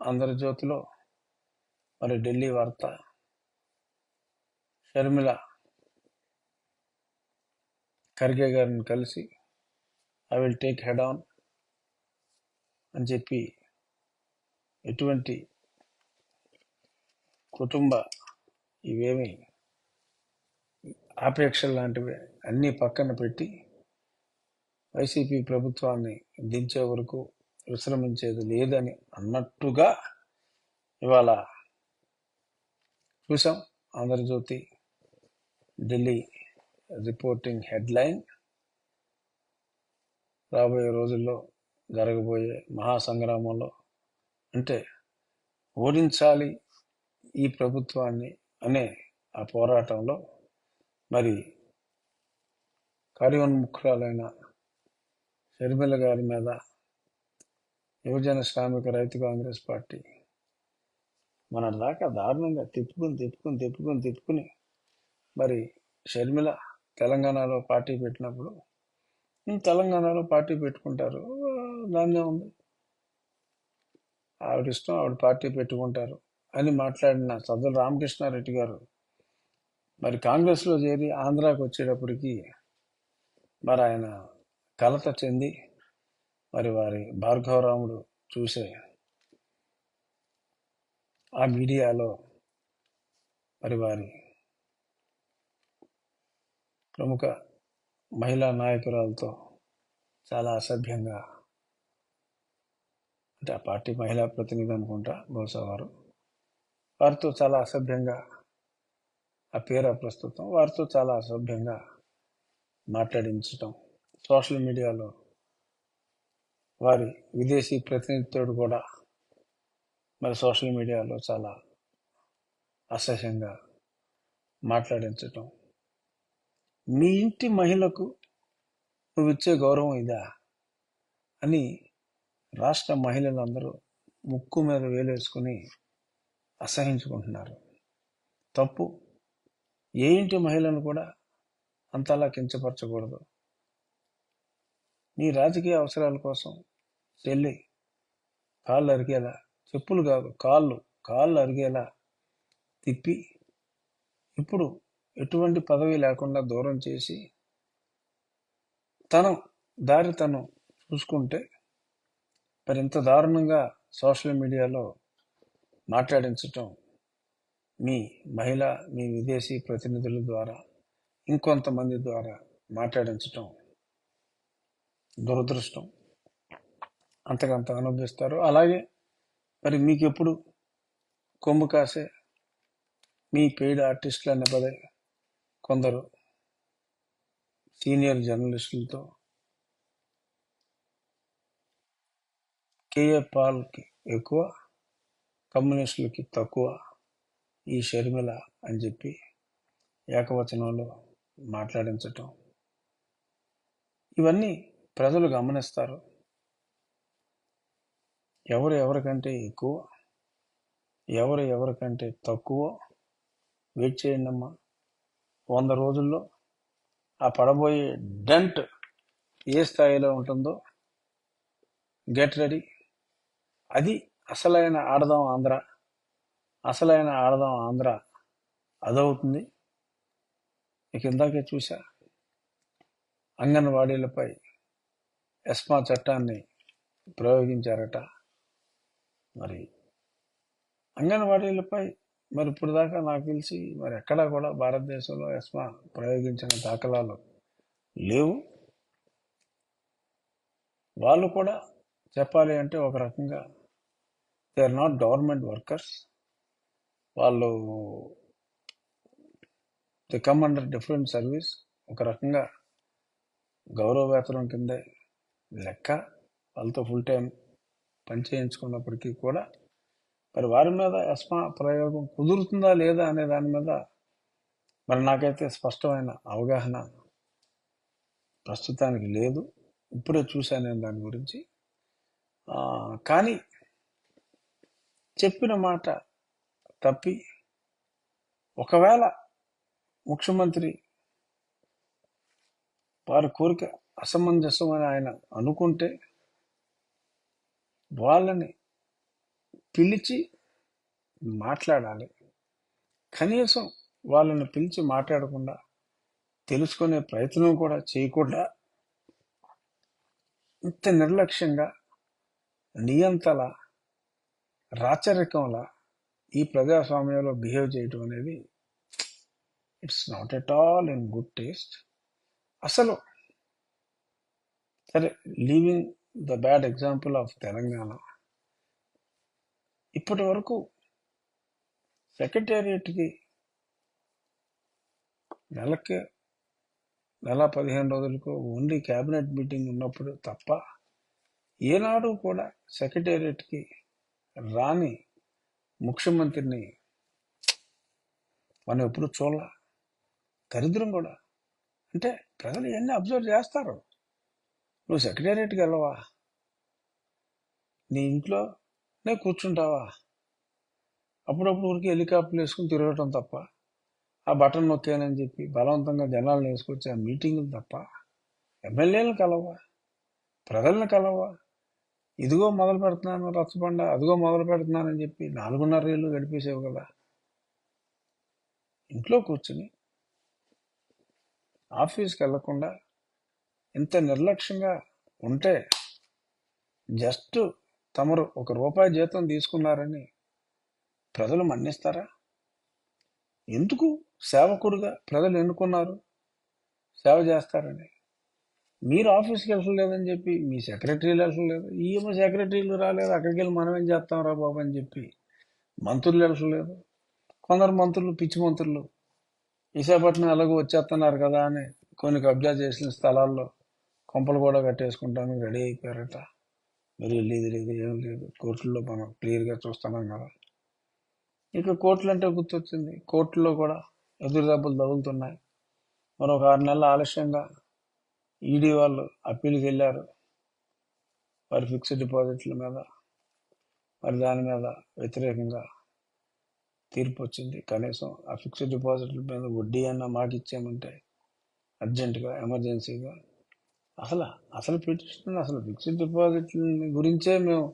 ఆంధ్రజ్యోతిలో మరి ఢిల్లీ వార్త. షర్మిల ఖర్గే గారిని కలిసి I will take head on అని చెప్పి ఎటువంటి కుటుంబ ఇవేమి ఆపేక్షలు లాంటివి అన్నీ పక్కన పెట్టి వైసీపీ ప్రభుత్వాన్ని దించే వరకు విశ్రమించేది లేదని అన్నట్టుగా ఇవాళ చూసాం ఆంధ్రజ్యోతి ఢిల్లీ రిపోర్టింగ్ హెడ్లైన్. రాబోయే రోజుల్లో జరగబోయే మహాసంగ్రామంలో అంటే ఓడించాలి ఈ ప్రభుత్వాన్ని అనే ఆ పోరాటంలో మరి కార్యోన్ముఖురాలైన షర్మిల గారి మీద యువజన శ్రామిక రైతు కాంగ్రెస్ పార్టీ. మన దాకా దారుణంగా తిప్పుకుని తిప్పుకుని తిప్పుకుని తిప్పుకుని మరి షర్మిల తెలంగాణలో పార్టీ పెట్టినప్పుడు తెలంగాణలో పార్టీ పెట్టుకుంటారు దాన్నే ఉంది. ఆవిడ ఇష్టం ఆవిడ పార్టీ పెట్టుకుంటారు అని మాట్లాడిన సజ్జల రామకృష్ణారెడ్డి గారు. మరి కాంగ్రెస్లో చేరి ఆంధ్రాకి వచ్చేటప్పటికి మరి ఆయన కలత చెంది మరి వారి భార్గవరాముడు చూసే ఆ మీడియాలో మరి వారి ప్రముఖ మహిళా నాయకురాలతో చాలా అసభ్యంగా అంటే ఆ పార్టీ మహిళా ప్రతినిధి అనుకుంటా బహుశా వారు. వారితో చాలా అసభ్యంగా ఆ పేరు ప్రస్తుతం వారితో చాలా అసభ్యంగా మాట్లాడించటం సోషల్ మీడియాలో వారి విదేశీ ప్రతినిధితో కూడా మరి సోషల్ మీడియాలో చాలా అసహ్యంగా మాట్లాడించటం. మీ ఇంటి మహిళకు నువ్వు ఇచ్చే గౌరవం ఇదా? అని రాష్ట్ర మహిళలందరూ ముక్కు మీద వేలేసుకుని అసహించుకుంటున్నారు. తప్పు ఏ ఇంటి మహిళను కూడా అంతలా కించపరచకూడదు. నీ రాజకీయ అవసరాల కోసం చెల్లి కాళ్ళు అరిగేలా చెప్పులు కాదు కాళ్ళు కాళ్ళు అరిగేలా తిప్పి ఇప్పుడు ఎటువంటి పదవి లేకుండా దూరం చేసి తను దారి తను చూసుకుంటే మరి ఇంత దారుణంగా సోషల్ మీడియాలో మాట్లాడించటం మీ మహిళ మీ విదేశీ ప్రతినిధుల ద్వారా ఇంకొంతమంది ద్వారా మాట్లాడించటం దురదృష్టం. అంతకంత అనుభవిస్తారు. అలాగే మరి మీకు ఎప్పుడు కొమ్ము కాసే మీ పెయిడ్ ఆర్టిస్టులు అనే పదే కొందరు సీనియర్ జర్నలిస్టులతో కేఏ పాల్కి ఎక్కువ కమ్యూనిస్టులకి తక్కువ ఈ షర్మిల అని చెప్పి ఏకవచనంలో మాట్లాడించటం. ఇవన్నీ ప్రజలు గమనిస్తారు. ఎవరు ఎవరికంటే ఎక్కువ ఎవరు ఎవరికంటే తక్కువ వెయిట్ చేయండి అమ్మా. వంద రోజుల్లో ఆ పడబోయే డెంట్ ఏ స్థాయిలో ఉంటుందో గెట్ రెడీ. అది అసలైన ఆడదాం ఆంధ్ర అసలైన ఆడదాం ఆంధ్ర అదవుతుంది. ఇక ఇందాకే చూసా అంగన్వాడీలపై ఎస్మా చట్టాన్ని ప్రయోగించారట. మరి అంగన్వాడీలపై మరి ఇప్పుడు దాకా నాకు తెలిసి మరి ఎక్కడా కూడా భారతదేశంలో ఎస్మా ప్రయోగించిన దాఖలాలు లేవు. వాళ్ళు కూడా చెప్పాలి అంటే ఒక రకంగా they are not government workers. వాళ్ళు they come under different service ఒక రకంగా గౌరవ వేతనం కిందే లెక్క. వాళ్ళతో ఫుల్ టైం పని చేయించుకున్నప్పటికీ కూడా మరి వారి మీద యస్మా ప్రయోగం కుదురుతుందా లేదా అనే దాని మీద మరి నాకైతే స్పష్టమైన అవగాహన ప్రస్తుతానికి లేదు. ఇప్పుడే చూశాను నేను దాని గురించి. కానీ చెప్పిన మాట తప్పి ఒకవేళ ముఖ్యమంత్రి వారి కోరిక అసమంజసం అని ఆయన అనుకుంటే వాళ్ళని పిలిచి మాట్లాడాలి. కనీసం వాళ్ళని పిలిచి మాట్లాడకుండా తెలుసుకునే ప్రయత్నం కూడా చేయకుండా ఇంత నిర్లక్ష్యంగా నియంతల రాచరికంలా ఈ ప్రజాస్వామ్యంలో బిహేవ్ చేయటం అనేది it's not at all in good taste. అసలు సరే leaving the bad example of Telangana. ఇప్పటి వరకు సెక్రటేరియట్కి నెలకి నెల పదిహేను రోజులకు ఓన్లీ క్యాబినెట్ మీటింగ్ ఉన్నప్పుడు తప్ప ఏనాడు కూడా సెక్రటేరియట్కి రాని ముఖ్యమంత్రిని మనం ఎప్పుడు చూడాల. దరిద్రం కూడా. అంటే ప్రజలు ఇవన్నీ అబ్జర్వ్ చేస్తారు. నువ్వు సెక్రటేరియట్కి వెళ్ళవా? నీ ఇంట్లో నే కూర్చుంటావా? అప్పుడప్పుడు ఊరికి హెలికాప్టర్లు వేసుకుని తిరగటం తప్ప ఆ బటన్ నొక్కానని చెప్పి బలవంతంగా జనాలను వేసుకొచ్చి ఆ మీటింగులు తప్ప ఎమ్మెల్యేలను కలవా? ప్రజలను కలవా? ఇదిగో మొదలు పెడుతున్నాను రచ్చబండ అదిగో మొదలు పెడుతున్నానని చెప్పి నాలుగున్నర ఏళ్ళు గడిపేసేవు కదా. ఇంట్లో కూర్చుని ఆఫీస్కి వెళ్ళకుండా ఇంత నిర్లక్ష్యంగా ఉంటే జస్ట్ తమరు ఒక రూపాయి జీతం తీసుకున్నారని ప్రజలు మన్నిస్తారా? ఎందుకు సేవకుడుగా ప్రజలు ఎన్నుకున్నారు? సేవ చేస్తారని. మీరు ఆఫీస్కి వెళ్ళలేదని చెప్పి మీ సెక్రటరీలు వెళ్ళలేదు ఈమె సెక్రటరీలు రాలేదు అక్కడికి వెళ్ళి మనం ఏం చేస్తాం రా బాబు అని చెప్పి మంత్రులు వెళ్ళలేదు కొందరు మంత్రులు పిచ్చి మంత్రులు విశాఖపట్నం ఎలాగో వచ్చేస్తున్నారు కదా అని కొన్ని కబ్జా చేసిన స్థలాల్లో కొంపలు కూడా కట్టేసుకుంటాను రెడీ అయిపోయారట మీరు వెళ్ళేది లేదు ఏం లేదు. కోర్టుల్లో మనం క్లియర్గా చూస్తున్నాం కదా. ఇక కోర్టులు అంటే గుర్తొచ్చింది. కోర్టులో కూడా ఎదురు దెబ్బలు తగులుతున్నాయి. మరొక ఆరు నెలల ఆలస్యంగా ఈడీ వాళ్ళు అప్పీల్కి వెళ్ళారు. వారి ఫిక్స్డ్ డిపాజిట్ల మీద మరి దాని మీద వ్యతిరేకంగా తీర్పు వచ్చింది. కనీసం ఆ ఫిక్స్డ్ డిపాజిట్ల మీద వడ్డీ అన్న మాకు ఇచ్చామంటే అర్జెంటుగా ఎమర్జెన్సీగా అసలు అసలు పిటిషన్ అసలు ఫిక్స్డ్ డిపాజిట్ గురించే మేము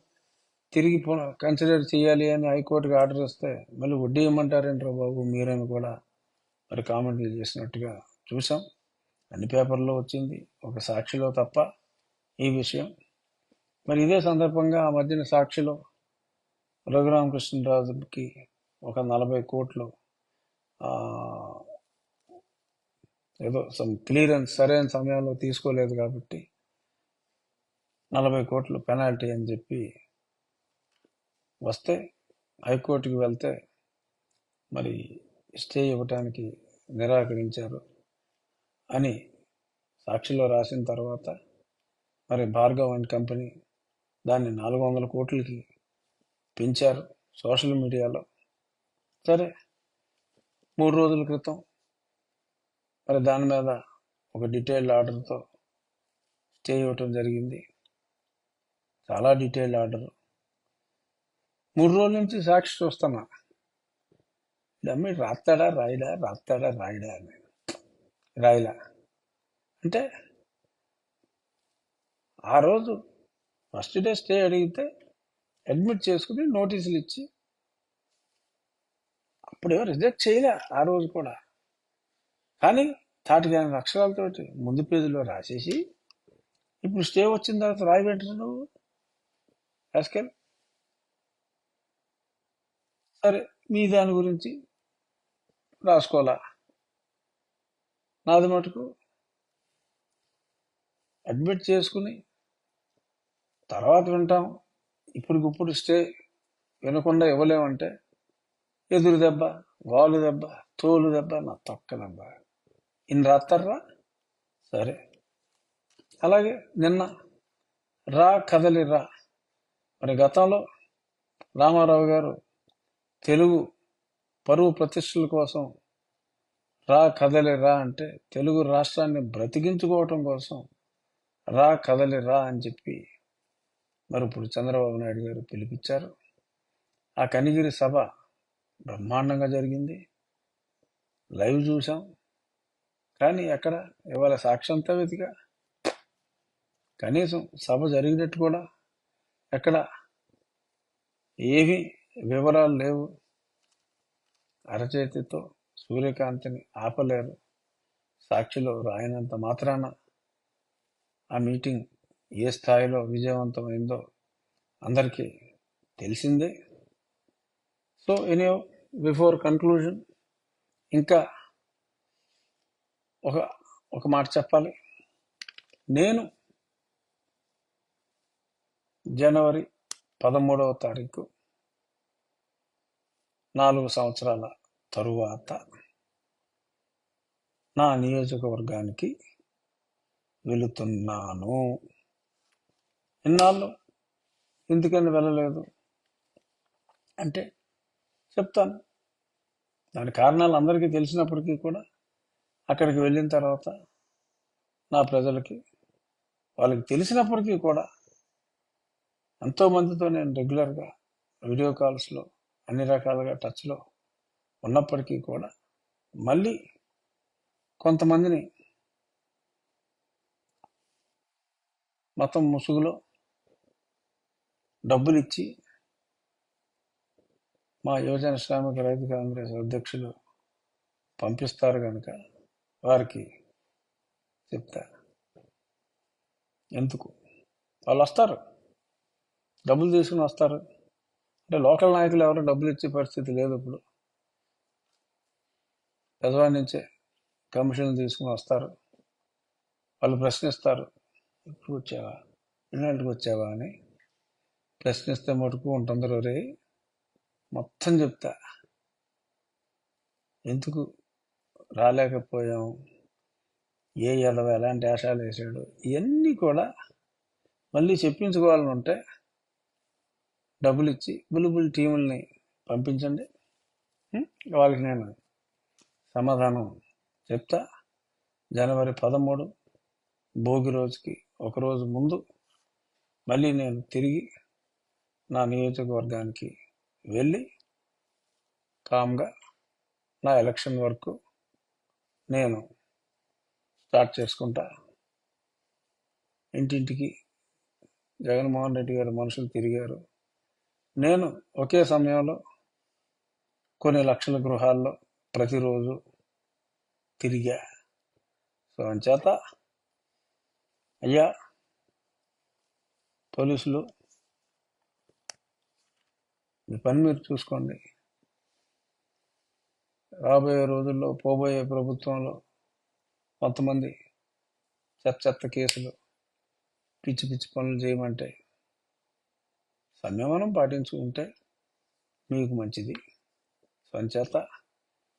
తిరిగి కన్సిడర్ చేయాలి అని హైకోర్టుకి ఆర్డర్ వస్తే మళ్ళీ వడ్డీ ఇవ్వమంటారేంట్రా బాబు? మీరని కూడా మరి కామెంట్లు చేసినట్టుగా చూసాం అన్ని పేపర్లో వచ్చింది. ఒక సాక్షిలో తప్ప ఈ విషయం. మరి ఇదే సందర్భంగా ఆ మధ్యన సాక్షిలో రఘురామకృష్ణరాజుకి ఒక నలభై కోట్లు ఏదో సమ్ క్లియరెన్స్ సరైన సమయంలో తీసుకోలేదు కాబట్టి నలభై కోట్లు పెనాల్టీ అని చెప్పి వస్తే హైకోర్టుకి వెళ్తే మరి స్టే ఇవ్వటానికి నిరాకరించారు అని సాక్షిలో రాసిన తర్వాత మరి భార్గవ్ అండ్ కంపెనీ దాన్ని నాలుగు వందల కోట్లకి పెంచారు సోషల్ మీడియాలో. సరే మూడు రోజుల క్రితం మరి దాని మీద ఒక డీటెయిల్డ్ ఆర్డర్తో స్టే ఇవ్వటం జరిగింది. చాలా డీటెయిల్డ్ ఆర్డర్ మూడు రోజుల నుంచి సాక్షి చూస్తున్నా. డమ్మి రాస్తాడా రాయడా? రాస్తాడా రాయడా అని. రాయలా? అంటే ఆ రోజు ఫస్ట్ డే స్టే అడిగితే అడ్మిట్ చేసుకుని నోటీసులు ఇచ్చి అప్పుడేమో రిజెక్ట్ చేయలే ఆ రోజు కూడా. కానీ తాటికి ఎనిమిది అక్షరాలతోటి ముందు పేజీలో రాసేసి ఇప్పుడు స్టే వచ్చిన తర్వాత రాయి వెంటనే నువ్వు. రాసుకెళ్ళి సరే మీ దాని గురించి రాసుకోవాలా? నాది మటుకు అడ్మిట్ చేసుకుని తర్వాత వింటాం. ఇప్పటికిప్పుడు స్టే వినకుండా ఇవ్వలేమంటే ఎదురు దెబ్బ వాలు దెబ్బ తోలు దెబ్బ నా తొక్క దెబ్బ ఇన్ని రాస్తారా సరే. అలాగే నిన్న రా కదలి రా. మరి గతంలో రామారావు గారు తెలుగు పరువు ప్రతిష్టల కోసం రా కదలి రా అంటే తెలుగు రాష్ట్రాన్ని బ్రతికించుకోవటం కోసం రా కదలి రా అని చెప్పి మరి ఇప్పుడు చంద్రబాబు నాయుడు గారు పిలిపించారు. ఆ కనిగిరి సభ బ్రహ్మాండంగా జరిగింది. లైవ్ చూసాం కానీ ఎక్కడ ఇవాళ సాక్ష్యంతో వెతిక. కనీసం సభ జరిగినట్టు కూడా ఎక్కడ ఏమీ వివరాలు లేవు. అరచేతితో సూర్యకాంతిని ఆపలేరు. సాక్షిలో రాయినంత మాత్రాన ఆ మీటింగ్ ఏ స్థాయిలో విజయవంతమైందో అందరికీ తెలిసిందే. సో ఎనీ బిఫోర్ కన్క్లూజన్ ఇంకా ఒక ఒక మాట చెప్పాలి. నేను జనవరి పదమూడవ తారీఖు నాలుగు సంవత్సరాల తరువాత నా నియోజకవర్గానికి వెళుతున్నాను. ఇన్నాళ్ళు ఎందుకని వెళ్ళలేదు? అంటే చెప్తాను. దాని కారణాలు అందరికీ తెలిసినప్పటికీ కూడా అక్కడికి వెళ్ళిన తర్వాత నా ప్రజలకి వాళ్ళకి తెలిసినప్పటికీ కూడా ఎంతోమందితో నేను రెగ్యులర్గా వీడియో కాల్స్లో అన్ని రకాలుగా టచ్లో ఉన్నప్పటికీ కూడా మళ్ళీ కొంతమందిని మతం ముసుగులో డబ్బులు ఇచ్చి మా యువజన శ్రామిక రైతు కాంగ్రెస్ అధ్యక్షులు పంపిస్తారు కనుక వారికి చెప్తా. ఎందుకు? వాళ్ళు వస్తారు. డబ్బులు తీసుకుని వస్తారు. అంటే లోకల్ నాయకులు ఎవరు డబ్బులు ఇచ్చే పరిస్థితి లేదు ఇప్పుడు. పెదవాడి నుంచే కమిషన్లు తీసుకుని వస్తారు. వాళ్ళు ప్రశ్నిస్తారు. ఇప్పుడు వచ్చావా? ఇన్నాళ్ళకి వచ్చావా అని. ప్రశ్నిస్తే మటుకు ఉంటుంది రే మొత్తం చెప్తా. ఎందుకు? రాలేకపోయాం. ఏ ఎదవ ఎలాంటి ఆశాలు వేసాడు ఇవన్నీ కూడా మళ్ళీ చెప్పించుకోవాలని ఉంటే డబ్బులు ఇచ్చి బులిబుల్ టీముల్ని పంపించండి. వాళ్ళకి నేను సమాధానం చెప్తా. జనవరి పదమూడు భోగి రోజుకి ఒక రోజు ముందు మళ్ళీ నేను తిరిగి నా నియోజకవర్గానికి వెళ్ళి కామ్గా నా ఎలక్షన్ వరకు నేను స్టార్ట్ చేసుకుంటా. ఇంటింటికి జగన్మోహన్ రెడ్డి గారు మనుషులు తిరిగారు. నేను ఒకే సమయంలో కొన్ని లక్షల గృహాల్లో ప్రతిరోజు తిరిగా. సో అంచేత అయ్యా పోలీసులు మీ పని మీరు చూసుకోండి. రాబోయే రోజుల్లో పోబోయే ప్రభుత్వంలో కొంతమంది చెత్త చెత్త కేసులు పిచ్చి పిచ్చి పనులు చేయమంటే సంయమనం పాటించుకుంటే మీకు మంచిది. స్వంచేత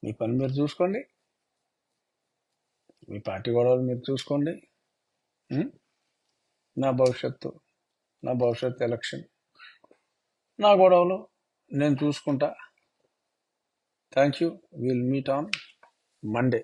మీ పని మీరు చూసుకోండి. మీ పార్టీ గొడవలు మీరు చూసుకోండి. నా భవిష్యత్తు నా భవిష్యత్తు ఎలక్షన్. నా గొడవలు నేను చూసుకుంటా. Thank you will meet on Monday